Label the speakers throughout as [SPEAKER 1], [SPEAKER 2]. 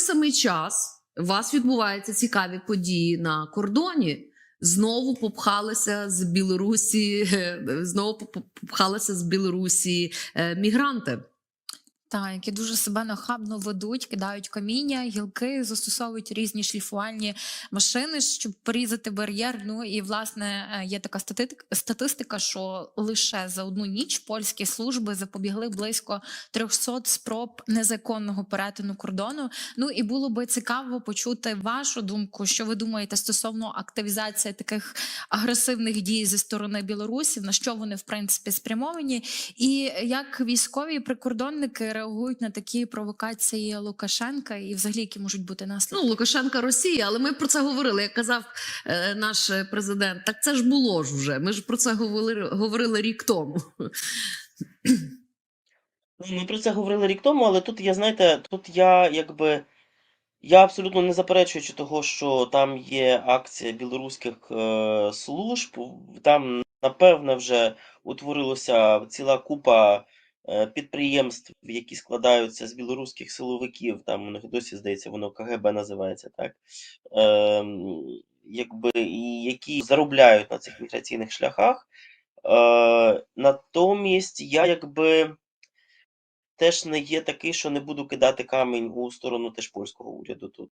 [SPEAKER 1] самий час у вас відбуваються цікаві події на кордоні. Знову попхалися з Білорусі, е, знову поп- попхалися з Білорусі е, мігранти.
[SPEAKER 2] Та, які дуже себе нахабно ведуть, кидають каміння, гілки, застосовують різні шліфувальні машини, щоб порізати бар'єр. Ну і власне е, є така статистика, що лише за одну ніч польські служби запобігли близько 300 спроб незаконного перетину кордону. Ну і було би цікаво почути вашу думку, що ви думаєте стосовно активізації таких агресивних дій зі сторони білорусів, на що вони в принципі спрямовані, і як військові прикордонники реагують на такі провокації Лукашенка, і взагалі які можуть бути наслідки?
[SPEAKER 1] Ну, Лукашенка Росія, але ми про це говорили. Як казав е, наш президент, так це ж було ж вже. Ми ж про це говорили, говорили рік тому.
[SPEAKER 3] Ну, Ми про це говорили рік тому, але тут я, знаєте, тут я якби. Я абсолютно не заперечуючи того, що там є акція білоруських е, служб. Там, напевне, вже утворилася ціла купа е, підприємств, які складаються з білоруських силовиків. Там у них досі, здається, воно КГБ називається, так? Е, якби, і які заробляють на цих міграційних шляхах. Е, натомість я якби теж не є такий, що не буду кидати камінь у сторону теж польського уряду тут.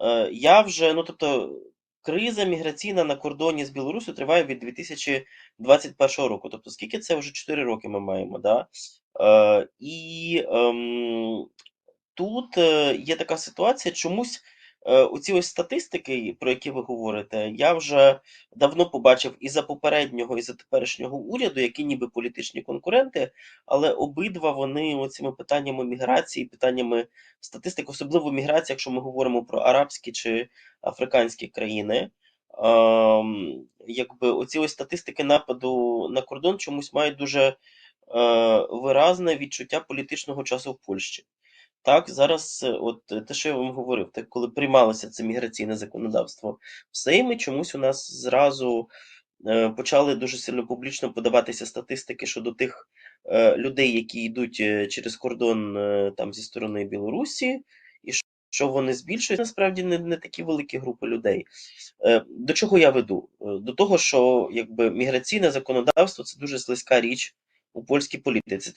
[SPEAKER 3] Е, я вже, ну тобто, криза міграційна на кордоні з Білорусі триває від 2021 року. Тобто, скільки це вже 4 роки ми маємо, да? Е, і е, тут є така ситуація, чомусь. Е, Оці ось статистики, про які ви говорите, я вже давно побачив і за попереднього, і за теперішнього уряду, які ніби політичні конкуренти, але обидва вони оцими питаннями міграції, питаннями статистик, особливо міграції, якщо ми говоримо про арабські чи африканські країни. Ем, якби оці ось статистики нападу на кордон чомусь мають дуже е, виразне відчуття політичного часу в Польщі. Так, зараз, е, от е, те, що я вам говорив, так, коли приймалося це міграційне законодавство в Сеймі, чомусь у нас зразу е, почали дуже сильно публічно подаватися статистики щодо тих людей, які йдуть через кордон там зі сторони Білорусі, і що- вони збільшують насправді не, не такі великі групи людей. До чого я веду? До того, що якби міграційне законодавство це дуже слизька річ у польській політиці.